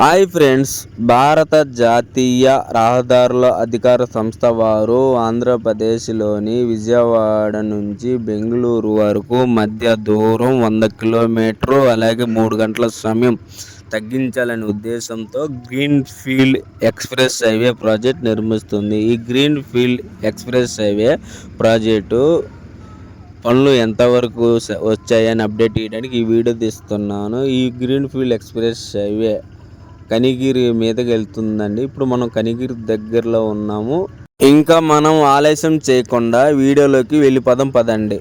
Hi friends భారత జాతీయ రహదారుల అధికార సంస్థ వారు ఆంధ్రప్రదేశ్లోని విజయవాడ నుంచి బెంగళూరు వరకు మధ్య దూరం వంద కిలోమీటర్ అలాగే మూడు గంటల సమయం తగ్గించాలనే ఉద్దేశంతో green field express highway project నిర్మిస్తుంది. ఈ green field express highway project పనులు ఎంతవరకు వచ్చాయని అప్డేట్ ఇవ్వడానికి ఈ వీడియో తీస్తున్నాను. ఈ green field express highway Kanigiri మీదకి వెళ్తుందండి. ఇప్పుడు మనం కనిగిరి దగ్గరలో ఉన్నాము. ఇంకా మనం ఆలస్యం చేయకుండా వీడియోలోకి వెళ్ళిపోదాం పదండి.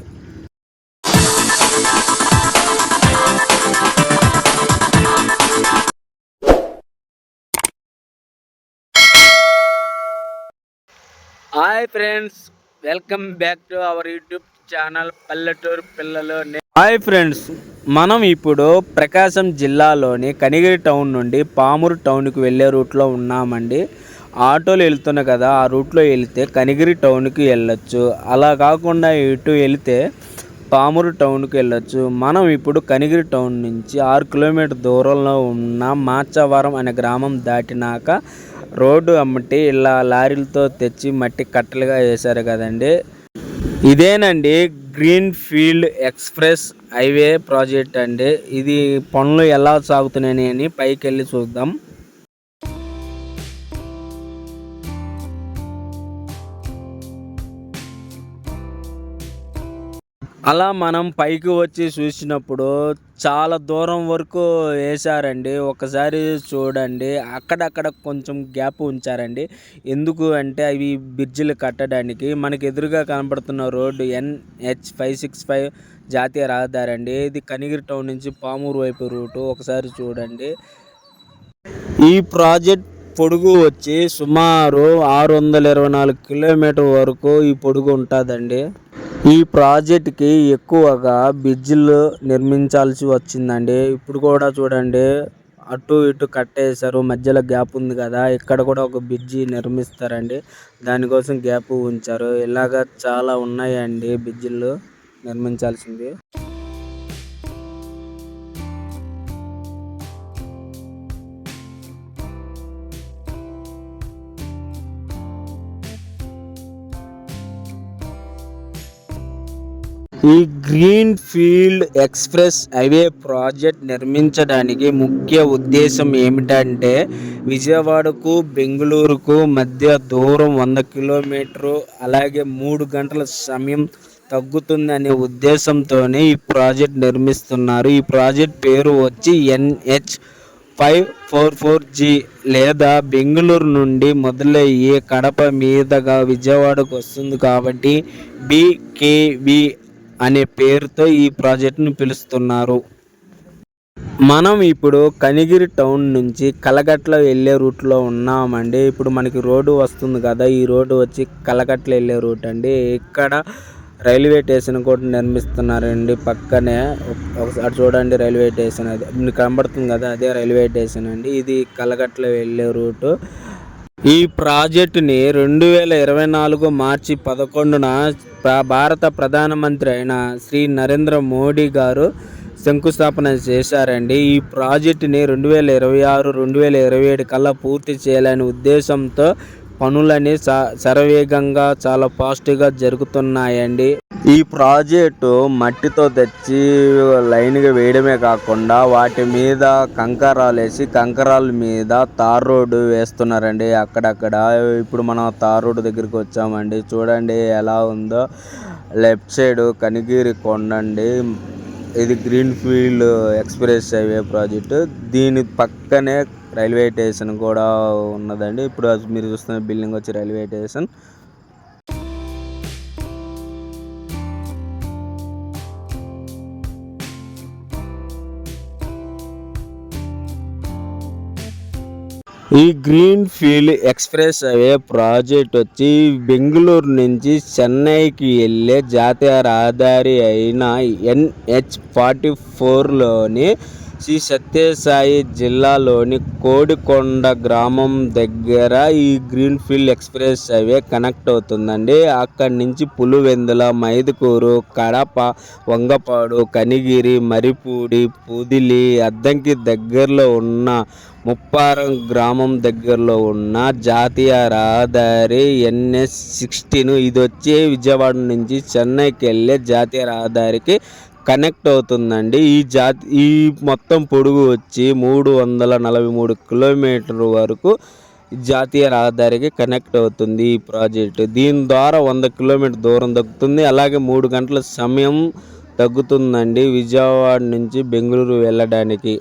Hi friends welcome back to our YouTube channel పల్లెటూరు పిల్లలు హాయ్ ఫ్రెండ్స్ మనం ఇప్పుడు ప్రకాశం జిల్లాలోని కనిగిరి టౌన్ నుండి పామూరు టౌన్కి వెళ్ళే రూట్లో ఉన్నామండి. ఆటోలు వెళ్తున్నాయి కదా ఆ రూట్లో వెళ్తే కనిగిరి టౌన్కి వెళ్ళొచ్చు. అలా కాకుండా ఇటు వెళితే పామూరు టౌన్కి వెళ్ళొచ్చు. మనం ఇప్పుడు కనిగిరి టౌన్ నుంచి ఆరు కిలోమీటర్ దూరంలో ఉన్న మాచవరం అనే గ్రామం దాటినాక రోడ్డు అమ్మటి ఇలా లారీలతో తెచ్చి మట్టి కట్టలుగా వేశారు కదండి. ఇదేనండి green field express highway project అండి. ఇది పనులు ఎలా సాగుతున్నాయని అని పైకి వెళ్ళి చూద్దాం. అలా మనం పైకి వచ్చి చూసినప్పుడు చాలా దూరం వరకు వేశారండి. ఒకసారి చూడండి. అక్కడక్కడ కొంచెం గ్యాప్ ఉంచారండి. ఎందుకు అంటే అవి బ్రిడ్జిలు కట్టడానికి మనకి ఎదురుగా కనబడుతున్న road NH five six five జాతీయ రహదారి అండి ఇది కనిగిరి టౌన్ నుంచి పామూరు వైపు రూటు. ఒకసారి చూడండి. ఈ ప్రాజెక్ట్ పొడుగు వచ్చి సుమారు ఆరు వందల ఇరవై నాలుగు కిలోమీటర్ వరకు ఈ పొడుగు ఉంటుందండి. ఈ ప్రాజెక్ట్కి ఎక్కువగా బ్రిడ్జిలు నిర్మించాల్సి వచ్చిందండి. ఇప్పుడు కూడా చూడండి అటు ఇటు కట్టేశారు. మధ్యలో గ్యాప్ ఉంది కదా ఇక్కడ కూడా ఒక బ్రిడ్జి నిర్మిస్తారండి. దానికోసం గ్యాప్ ఉంచారు. ఇలాగ చాలా ఉన్నాయండి బ్రిడ్జిలు నిర్మించాల్సింది. ఈ green field express highway project నిర్మించడానికి ముఖ్య ఉద్దేశం ఏమిటంటే విజయవాడకు బెంగళూరుకు మధ్య దూరం వంద కిలోమీటరు అలాగే మూడు గంటల సమయం తగ్గుతుందనే ఉద్దేశంతోనే ఈ ప్రాజెక్ట్ నిర్మిస్తున్నారు. ఈ ప్రాజెక్ట్ పేరు వచ్చి NH five four four G లేదా బెంగళూరు నుండి మొదలయ్యి కడప మీదుగా విజయవాడకు వస్తుంది కాబట్టి బీకేవి అనే పేరుతో ఈ ప్రాజెక్టును పిలుస్తున్నారు. మనం ఇప్పుడు కనిగిరి టౌన్ నుంచి కలగట్ల వెళ్ళే రూట్లో ఉన్నామండి. ఇప్పుడు మనకి రోడ్డు వస్తుంది కదా ఈ రోడ్డు వచ్చి కలగట్ల వెళ్ళే రూట్ అండి. ఇక్కడ రైల్వే స్టేషన్ కూడా నిర్మిస్తున్నారండి. పక్కనే ఒకసారి చూడండి రైల్వే స్టేషన్ అది మీకు కనబడుతుంది కదా అదే రైల్వే స్టేషన్ అండి. ఇది కలగట్ల వెళ్ళే రూటు. ఈ ప్రాజెక్టుని రెండు వేల ఇరవై నాలుగు మార్చి పదకొండున భారత ప్రధానమంత్రి అయిన శ్రీ నరేంద్ర మోడీ గారు శంకుస్థాపన చేశారండి. ఈ ప్రాజెక్టుని రెండు వేల ఇరవై ఆరు రెండు వేల ఇరవై ఏడు కల్లా పూర్తి చేయాలనే ఉద్దేశంతో పనులని స- శరవేగంగా చాలా ఫాస్ట్గా జరుగుతున్నాయండి. ఈ ప్రాజెక్టు మట్టితో తెచ్చి లైన్గా వేయడమే కాకుండా వాటి మీద కంకరాలు వేసి కంకరాల మీద తార్ రోడ్డు వేస్తున్నారండి అక్కడక్కడ. ఇప్పుడు మనం తార్ రోడ్డు దగ్గరికి వచ్చామండి. చూడండి ఎలా ఉందో. లెఫ్ట్ సైడ్ కనిగిరి కొండండి ఇది green field express highway project. దీని పక్కనే రైల్వే స్టేషన్ కూడా ఉన్నదండి. ఇప్పుడు మీరు చూస్తున్న బిల్డింగ్ వచ్చి రైల్వే స్టేషన్. ఈ green field express highway project వచ్చి బెంగళూరు నుంచి చెన్నైకి వెళ్ళే జాతీయ రహదారి అయిన ఎన్హెచ్ ఫార్టీ ఫోర్లోని శ్రీ సత్యసాయి జిల్లాలోని కోడికొండ గ్రామం దగ్గర ఈ green field express highway connect అవుతుందండి. అక్కడి నుంచి పులివెందుల మైదుకూరు కడప వంగపాడు కనిగిరి మరిపూడి పుదిలి అద్దంకి దగ్గరలో ఉన్న ముప్పారం గ్రామం దగ్గరలో ఉన్న జాతీయ రహదారి ఎన్ఎస్ సిక్స్టీన్ ఇది వచ్చి విజయవాడ నుంచి చెన్నైకి వెళ్ళే జాతీయ రహదారికి కనెక్ట్ అవుతుందండి. ఈ జాతి ఈ మొత్తం పొడుగు వచ్చి మూడు వందల నలభై మూడు కిలోమీటర్ వరకు జాతీయ రహదారికి కనెక్ట్ అవుతుంది ఈ ప్రాజెక్టు. దీని ద్వారా వంద కిలోమీటర్ దూరం తగ్గుతుంది. అలాగే మూడు గంటల సమయం తగ్గుతుందండి విజయవాడ నుంచి బెంగళూరు వెళ్ళడానికి.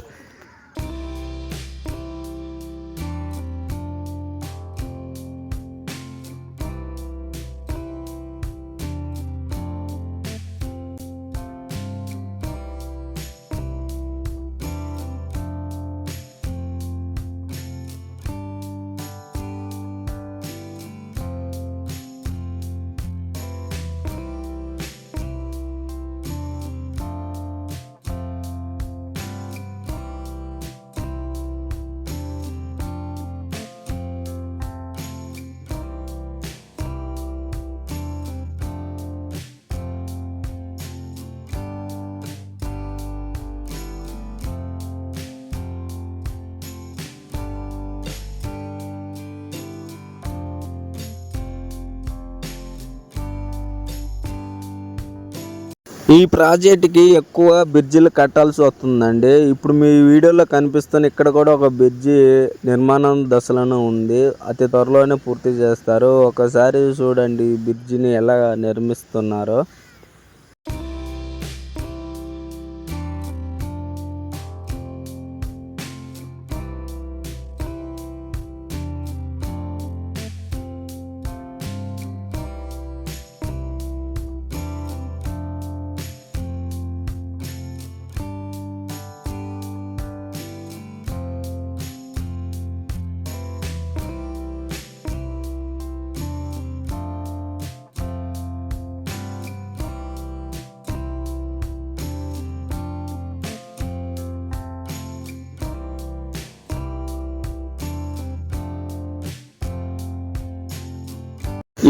ఈ ప్రాజెక్ట్కి ఎక్కువ బ్రిడ్జిలు కట్టాల్సి వస్తుందండి. ఇప్పుడు మీ వీడియోలో కనిపిస్తున్న ఇక్కడ కూడా ఒక బ్రిడ్జి నిర్మాణం దశలోనే ఉంది. అతి త్వరలోనే పూర్తి చేస్తారు. ఒకసారి చూడండి ఈ బ్రిడ్జిని ఎలా నిర్మిస్తున్నారో.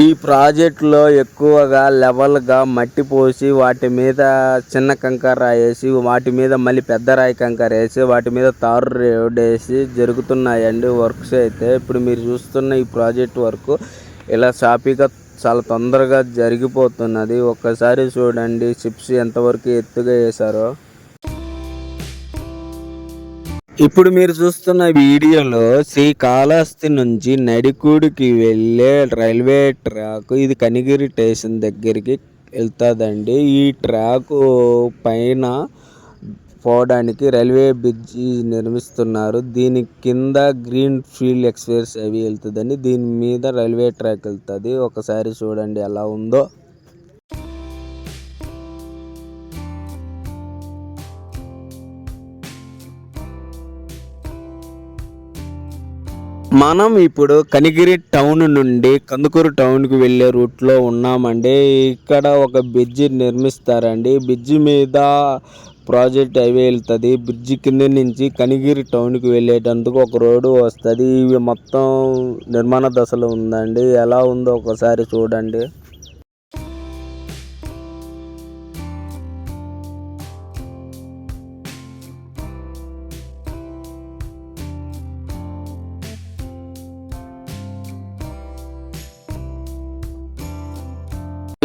ఈ ప్రాజెక్టులో ఎక్కువగా లెవెల్గా మట్టి పోసి వాటి మీద చిన్న కంకర వేసి వాటి మీద మళ్ళీ పెద్ద రాయి కంకర వేసి వాటి మీద తారు రోడ్ వేసి జరుగుతున్నాయండి వర్క్స్ అయితే. ఇప్పుడు మీరు చూస్తున్న ఈ ప్రాజెక్ట్ వర్క్ ఇలా సాఫీగా చాలా తొందరగా జరిగిపోతున్నది. ఒక్కసారి చూడండి చిప్స్ ఎంతవరకు ఎత్తుగా వేశారో. ఇప్పుడు మీరు చూస్తున్న వీడియోలో శ్రీకాళహస్తి నుంచి నడికూడికి వెళ్ళే రైల్వే ట్రాక్ ఇది కనిగిరి స్టేషన్ దగ్గరికి వెళ్తుందండి. ఈ ట్రాక్ పైన పోవడానికి రైల్వే బ్రిడ్జి నిర్మిస్తున్నారు. దీని కింద గ్రీన్ ఫీల్డ్ ఎక్స్ప్రెస్ అవి వెళ్తుందండి. దీని మీద రైల్వే ట్రాక్ వెళ్తుంది. ఒకసారి చూడండి ఎలా ఉందో. మనం ఇప్పుడు కనిగిరి టౌన్ నుండి కందుకూరు టౌన్కి వెళ్ళే రూట్లో ఉన్నామండి. ఇక్కడ ఒక బ్రిడ్జి నిర్మిస్తారండి. బ్రిడ్జి మీద ప్రాజెక్ట్ హైవే వెళ్తుంది. బ్రిడ్జి కింద నుంచి కనిగిరి టౌన్కి వెళ్ళేటందుకు ఒక రోడ్డు వస్తుంది. ఇవి మొత్తం నిర్మాణ దశలో ఉందండి. ఎలా ఉందో ఒకసారి చూడండి.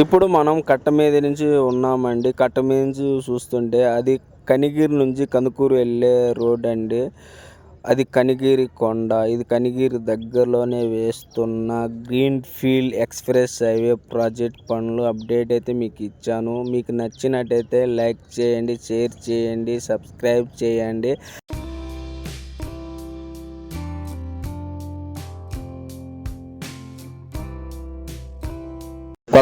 ఇప్పుడు మనం కట్ట మీద నుంచి ఉన్నామండి. కట్ట మీద నుంచి చూస్తుంటే అది కనిగిరి నుంచి కందుకూరు వెళ్ళే రోడ్ అండి. అది కనిగిరి కొండ ఇది కనిగిరి దగ్గరలోనే వేస్తున్న green field express highway project పనులు అప్డేట్ అయితే మీకు ఇచ్చాను. మీకు నచ్చినట్టయితే లైక్ చేయండి షేర్ చేయండి సబ్స్క్రైబ్ చేయండి.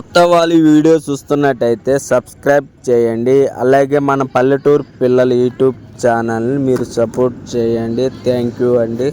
కొత్త వాళ్ళు వీడియో చూస్తున్నట్టయితే సబ్స్క్రైబ్ చేయండి. అలాగే మన పల్లెటూరు పిల్లల యూట్యూబ్ ఛానల్ని మీరు సపోర్ట్ చేయండి. థ్యాంక్ యూ అండి.